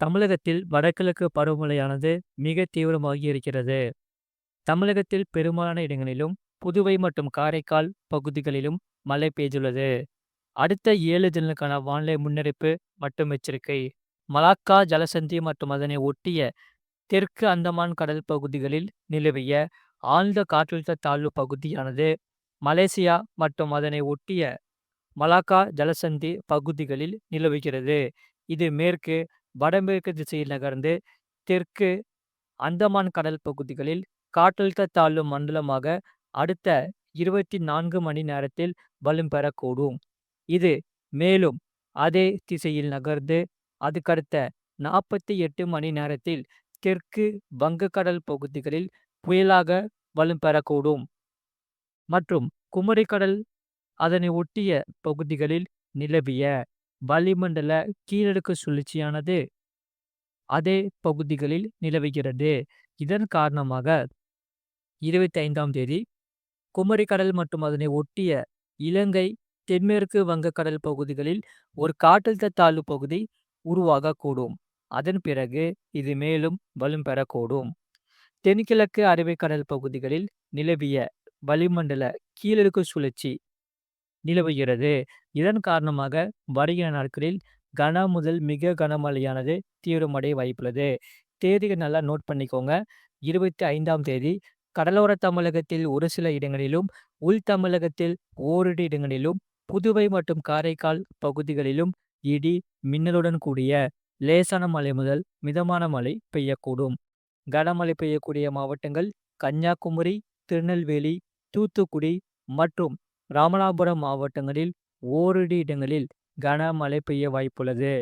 தமிழகத்தில் வடகிழக்கு பருவமழையானது மிக தீவிரமாகி இருக்கிறது. தமிழகத்தில் பெரும்பாலான இடங்களிலும், புதுவை மற்றும் காரைக்கால் பகுதிகளிலும் மழை பெய்துள்ளது. அடுத்த ஏழு தினங்களுக்கான வானிலை முன்னறிப்பு மற்றும் எச்சரிக்கை. மலாக்கா ஜலசந்தி மற்றும் அதனை ஒட்டிய தெற்கு அந்தமான் கடல் பகுதிகளில் நிலவிய ஆழ்ந்த காற்றழுத்த தாழ்வு பகுதியானது மலேசியா மற்றும் அதனை ஒட்டிய மலாக்கா ஜலசந்தி பகுதிகளில் நிலவுகிறது. இது மேற்கு வடமேற்கு திசையில் நகர்ந்து தெற்கு அந்தமான் கடல் பகுதிகளில் காற்றழுத்த தாழ்வு மண்டலமாக அடுத்த இருபத்தி நான்கு மணி நேரத்தில் வலும் பெறக்கூடும். இது மேலும் அதே திசையில் நகர்ந்து அதுக்கடுத்த நாற்பத்தி எட்டு மணி நேரத்தில் தெற்கு வங்கக்கடல் பகுதிகளில் புயலாக வலும் பெறக்கூடும். மற்றும் குமரிக்கடல் அதனை ஒட்டிய பகுதிகளில் நிலவிய வளிமண்டல கீழடுக்கு சுழற்சியானது அதே பகுதிகளில் நிலவுகிறது. இதன் காரணமாக இருபத்தி ஐந்தாம் தேதி குமரிக்கடல் மற்றும் அதனை ஒட்டிய இலங்கை, தென்மேற்கு வங்கக்கடல் பகுதிகளில் ஒரு காற்றழுத்த தாழ்வு பகுதி உருவாகக்கூடும். அதன் பிறகு இது மேலும் வலும் பெறக்கூடும். தென்கிழக்கு அரபிக்கடல் பகுதிகளில் நிலவிய வளிமண்டல கீழடுக்கு சுழற்சி நிலவுகிறது. இதன் காரணமாக வருகிற நாட்களில் கன முதல் மிக கனமழையானது தீவிரமடைய வாய்ப்புள்ளது. தேதியை நல்லா நோட் பண்ணிக்கோங்க. இருபத்தி ஐந்தாம் தேதி கடலோர தமிழகத்தில் ஒரு சில இடங்களிலும், உள் தமிழகத்தில் ஓரிரு இடங்களிலும், புதுவை மற்றும் காரைக்கால் பகுதிகளிலும் இடி, மின்னலுடன் கூடிய லேசான மழை முதல் மிதமான மழை பெய்யக்கூடும். கனமழை பெய்யக்கூடிய மாவட்டங்கள் கன்னியாகுமரி, திருநெல்வேலி, தூத்துக்குடி மற்றும் ராமநாதபுரம் மாவட்டங்களில் ஓரிரு இடங்களில் கனமழை பெய்ய வாய்ப்புள்ளது.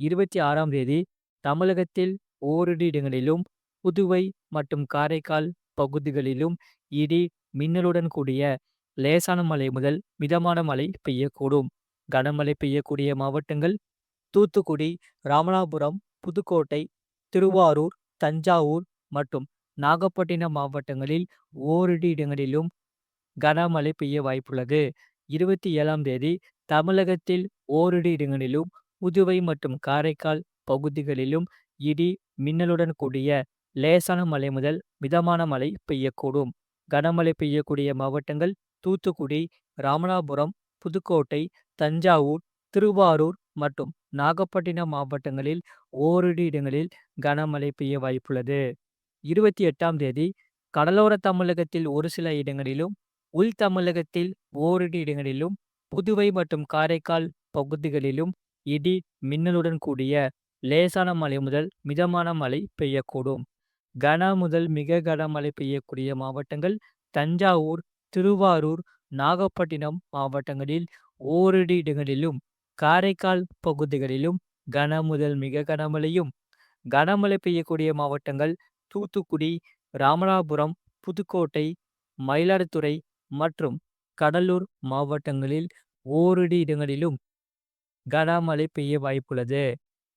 இருபத்தி ஆறாம் தேதி தமிழகத்தில் ஓரிரு இடங்களிலும், புதுவை மற்றும் காரைக்கால் பகுதிகளிலும் இடி, மின்னலுடன் கூடிய லேசான மழை முதல் மிதமான மழை பெய்யக்கூடும். கனமழை பெய்யக்கூடிய மாவட்டங்கள் தூத்துக்குடி, ராமநாதபுரம், புதுக்கோட்டை, திருவாரூர், தஞ்சாவூர் மற்றும் நாகப்பட்டினம் மாவட்டங்களில் ஓரிரு இடங்களிலும் கனமழை பெய்ய வாய்ப்புள்ளது. இருபத்தி ஏழாம் தேதி தமிழகத்தில் ஓரிரு இடங்களிலும், புதுவை மற்றும் காரைக்கால் பகுதிகளிலும் இடி, மின்னலுடன் கூடிய லேசான மழை முதல் மிதமான மழை பெய்யக்கூடும். கனமழை பெய்யக்கூடிய மாவட்டங்கள் தூத்துக்குடி, ராமநாதபுரம், புதுக்கோட்டை, தஞ்சாவூர், திருவாரூர் மற்றும் நாகப்பட்டினம் மாவட்டங்களில் ஓரிரு இடங்களில் கனமழை பெய்ய வாய்ப்புள்ளது. இருபத்தி எட்டாம் தேதி கடலோர தமிழகத்தில் ஒரு சில இடங்களிலும், உள் தமிழகத்தில் ஓரிரு இடங்களிலும், புதுவை மற்றும் காரைக்கால் பகுதிகளிலும் இடி, மின்னலுடன் கூடிய லேசான மழை முதல் மிதமான மழை பெய்யக்கூடும். கன முதல் மிக கனமழை பெய்யக்கூடிய மாவட்டங்கள் தஞ்சாவூர், திருவாரூர், நாகப்பட்டினம் மாவட்டங்களில் ஓரிரு இடங்களிலும், காரைக்கால் பகுதிகளிலும் கன முதல் மிக கனமழையும், கனமழை பெய்யக்கூடிய மாவட்டங்கள் தூத்துக்குடி, ராமநாதபுரம், புதுக்கோட்டை, மயிலாடுதுறை மற்றும் கடலூர் மாவட்டங்களில் ஓரிரு இடங்களிலும் கனமழை பெய்ய வாய்ப்புள்ளது.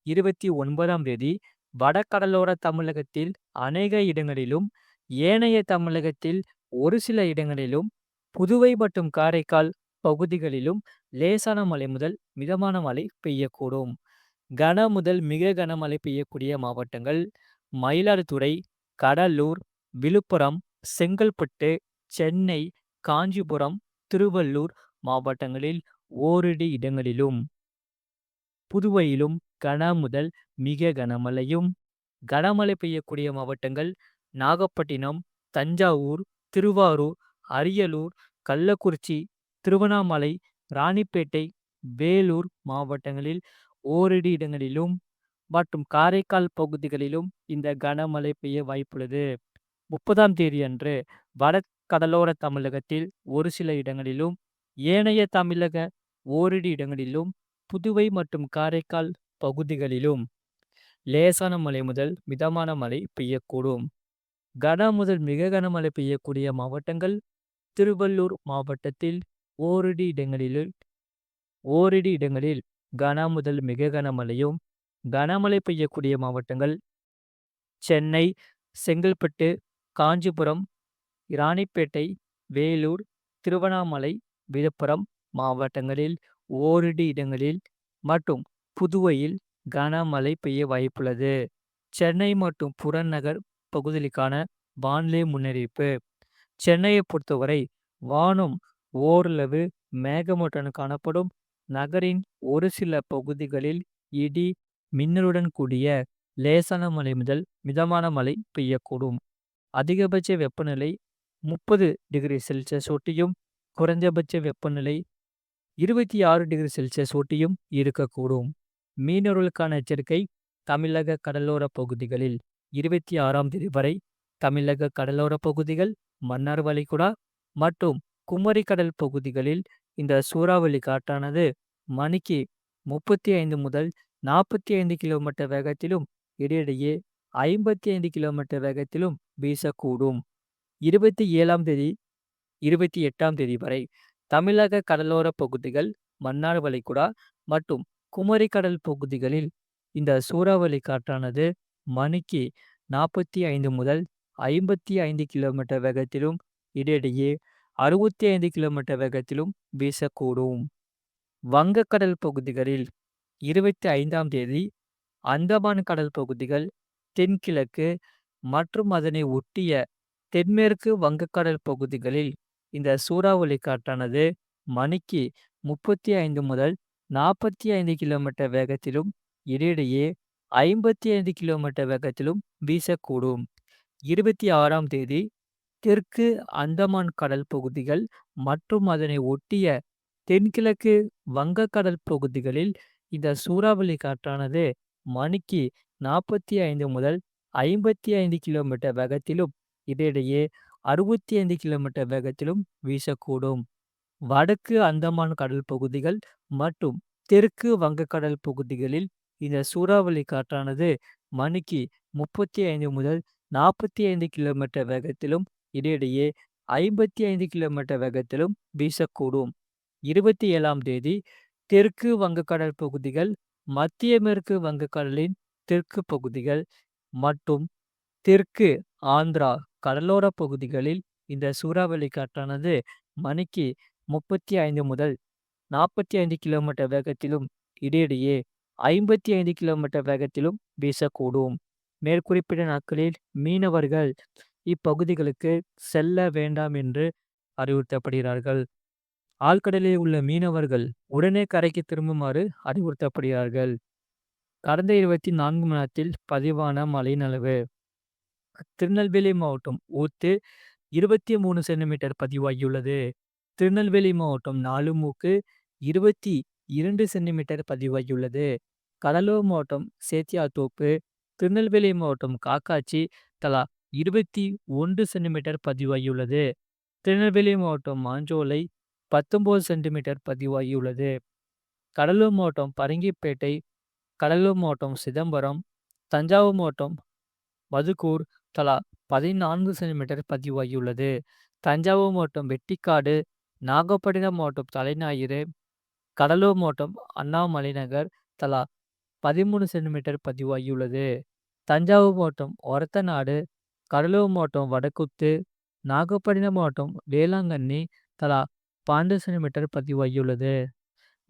இருபத்தி ஒன்பதாம் தேதி வடகடலோர தமிழகத்தில் அநேக இடங்களிலும், ஏனைய தமிழகத்தில் ஒரு சில இடங்களிலும், புதுவை மற்றும் காரைக்கால் பகுதிகளிலும் லேசான மழை முதல் மிதமான மழை பெய்யக்கூடும். கன முதல் மிக கனமழை பெய்யக்கூடிய மாவட்டங்கள் மயிலாடுதுறை, கடலூர், விழுப்புரம், செங்கல்பட்டு, சென்னை, காஞ்சிபுரம், திருவள்ளூர் மாவட்டங்களில் ஓரிரு இடங்களிலும், புதுவையிலும் கன முதல் மிக கனமழையும், கனமழை பெய்யக்கூடிய மாவட்டங்கள் நாகப்பட்டினம், தஞ்சாவூர், திருவாரூர், அரியலூர், கள்ளக்குறிச்சி, திருவண்ணாமலை, ராணிப்பேட்டை, வேலூர் மாவட்டங்களில் ஓரிரு இடங்களிலும் மற்றும் காரைக்கால் பகுதிகளிலும் இந்த கனமழை பெய்ய வாய்ப்புள்ளது. முப்பதாம் தேதியன்று கடலோர தமிழகத்தில் ஒரு சில இடங்களிலும், ஏனைய தமிழக ஓரிரு இடங்களிலும், புதுவை மற்றும் காரைக்கால் பகுதிகளிலும் லேசான மழை முதல் மிதமான மழை பெய்யக்கூடும். கன முதல் மிக கனமழை பெய்யக்கூடிய மாவட்டங்கள் திருவள்ளூர் மாவட்டத்தில் ஓரிரு இடங்களில் ஓரிரு இடங்களில் கன முதல் மிக கனமழையும், கனமழை பெய்யக்கூடிய மாவட்டங்கள் சென்னை, செங்கல்பட்டு, காஞ்சிபுரம், இராணிப்பேட்டை வேலூர், திருவண்ணாமலை, விழுப்புரம் மாவட்டங்களில் ஓரிரு இடங்களில் மற்றும் புதுவையில் கனமழை பெய்ய வாய்ப்புள்ளது. சென்னை மற்றும் புறநகர் பகுதிகளுக்கான வானிலை முன்னறிவிப்பு. சென்னையை பொறுத்தவரை வானம் ஓரளவு மேகமூட்டத்துடன் காணப்படும். நகரின் ஒரு சில பகுதிகளில் இடி, மின்னலுடன் கூடிய லேசான மழை முதல் மிதமான மழை பெய்யக்கூடும். அதிகபட்ச வெப்பநிலை முப்பது டிகிரி செல்சியஸ் ஒட்டியும், குறைந்தபட்ச வெப்பநிலை இருபத்தி ஆறு டிகிரி செல்சியஸ் ஒட்டியும் இருக்கக்கூடும். மீனவர்களுக்கான எச்சரிக்கை தமிழக கடலோர பகுதிகளில் இருபத்தி ஆறாம் தேதி வரை தமிழக கடலோர பகுதிகள், மன்னார் வளைகுடா மற்றும் குமரி கடல் பகுதிகளில் இந்த சூறாவளி காற்றானது மணிக்கு முப்பத்தி ஐந்து முதல் நாற்பத்தி ஐந்து கிலோமீட்டர் வேகத்திலும் இடையிடையே ஐம்பத்தி ஐந்து கிலோமீட்டர் வேகத்திலும் வீசக்கூடும். இருபத்தி ஏழாம் தேதி இருபத்தி எட்டாம் தேதி வரை தமிழக கடலோர பகுதிகள், மன்னார் வளைகுடா மற்றும் குமரி கடல் பகுதிகளில் இந்த சூறாவளி காற்றானது மணிக்கு நாற்பத்தி ஐந்து முதல் ஐம்பத்தி ஐந்து கிலோமீட்டர் வேகத்திலும் இடையிடையே அறுபத்தி ஐந்து கிலோமீட்டர் வேகத்திலும் வீசக்கூடும். வங்கக்கடல் பகுதிகளில் இருபத்தி ஐந்தாம் தேதி அந்தமான் கடல் பகுதிகள், தென்கிழக்கு மற்றும் அதனை ஒட்டிய தென்மேற்கு வங்கக்கடல் பகுதிகளில் இந்த சூறாவளி காற்றானது மணிக்கு முப்பத்தி ஐந்து முதல் நாற்பத்தி ஐந்து கிலோமீட்டர் வேகத்திலும் இடையிடையே ஐம்பத்தி ஐந்து கிலோமீட்டர் வேகத்திலும் வீசக்கூடும். இருபத்தி ஆறாம் தேதி தெற்கு அந்தமான் கடல் பகுதிகள் மற்றும் அதனை ஒட்டிய தென்கிழக்கு வங்கக்கடல் பகுதிகளில் இந்த சூறாவளி காற்றானது மணிக்கு நாற்பத்தி ஐந்து முதல் ஐம்பத்தி ஐந்து கிலோமீட்டர் வேகத்திலும் இடையிடையே அறுபத்தி ஐந்து கிலோமீட்டர் வேகத்திலும் வீசக்கூடும். வடக்கு அந்தமான் கடல் பகுதிகள் மற்றும் தெற்கு வங்கக்கடல் பகுதிகளில் இந்த சூறாவளி காற்றானது மணிக்கு முப்பத்தி ஐந்து முதல் நாற்பத்தி ஐந்து கிலோமீட்டர் வேகத்திலும் இடையிடையே ஐம்பத்தி ஐந்து கிலோமீட்டர் வேகத்திலும் வீசக்கூடும். இருபத்தி ஏழாம் தேதி தெற்கு வங்கக்கடல் பகுதிகள், மத்திய மேற்கு வங்கக்கடலின் தெற்கு பகுதிகள் மற்றும் தெற்கு ஆந்திரா கடலோர பகுதிகளில் இந்த சூறாவளி காற்றானது மணிக்கு முப்பத்தி ஐந்து முதல் நாற்பத்தி ஐந்து கிலோமீட்டர் வேகத்திலும் இடையிடையே ஐம்பத்தி ஐந்து கிலோமீட்டர் வேகத்திலும் வீசக்கூடும். மேற்குறிப்பிட்ட நாட்களில் மீனவர்கள் இப்பகுதிகளுக்கு செல்ல வேண்டாம் என்று அறிவுறுத்தப்படுகிறார்கள். ஆழ்கடலில் உள்ள மீனவர்கள் உடனே கரைக்கு திரும்புமாறு அறிவுறுத்தப்படுகிறார்கள். கடந்த இருபத்தி நான்கு மணி நேரத்தில் பதிவான மழையின் அளவு திருநெல்வேலி மாவட்டம் ஊத்து இருபத்தி மூணு சென்டிமீட்டர் பதிவாகியுள்ளது. திருநெல்வேலி மாவட்டம் நாலுமூக்கு இருபத்தி இரண்டு சென்டிமீட்டர் பதிவாகியுள்ளது. கடலூர் மாவட்டம் சேத்தியாத்தோப்பு, திருநெல்வேலி மாவட்டம் காக்காட்சி தலா இருபத்தி ஒன்று சென்டிமீட்டர் பதிவாகியுள்ளது. திருநெல்வேலி மாவட்டம் மாஞ்சோலை பத்தொன்பது சென்டிமீட்டர் பதிவாகியுள்ளது. கடலூர் மாவட்டம் பரங்கிப்பேட்டை, கடலூர் மாவட்டம் சிதம்பரம், தஞ்சாவூர் மாவட்டம் மதுக்கூர் தலா பதினான்கு சென்டிமீட்டர் பதிவாகியுள்ளது. தஞ்சாவூர் மாவட்டம் வெட்டிக்காடு, நாகப்பட்டினம் மாவட்டம் தலைஞாயிறு, கடலூர் மாவட்டம் அண்ணாமலைநகர் தலா பதிமூணு சென்டிமீட்டர் பதிவாகியுள்ளது. தஞ்சாவூர் மாவட்டம் ஒரத்தநாடு, கடலூர் மாவட்டம் வடக்குத்து, நாகப்பட்டினம் மாவட்டம் வேளாங்கண்ணி தலா பன்னெண்டு சென்டிமீட்டர் பதிவாகியுள்ளது.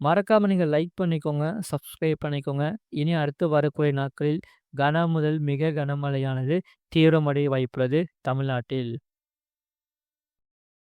மறக்காம நீங்கள் லைக் பண்ணிக்கோங்க, சப்ஸ்கிரைப் பண்ணிக்கோங்க. இனி அடுத்து வரக்கூடிய நாட்களில் கன முதல் மிக கனமழையானது தீவிரமடைய வாய்ப்புள்ளது தமிழ்நாட்டில்.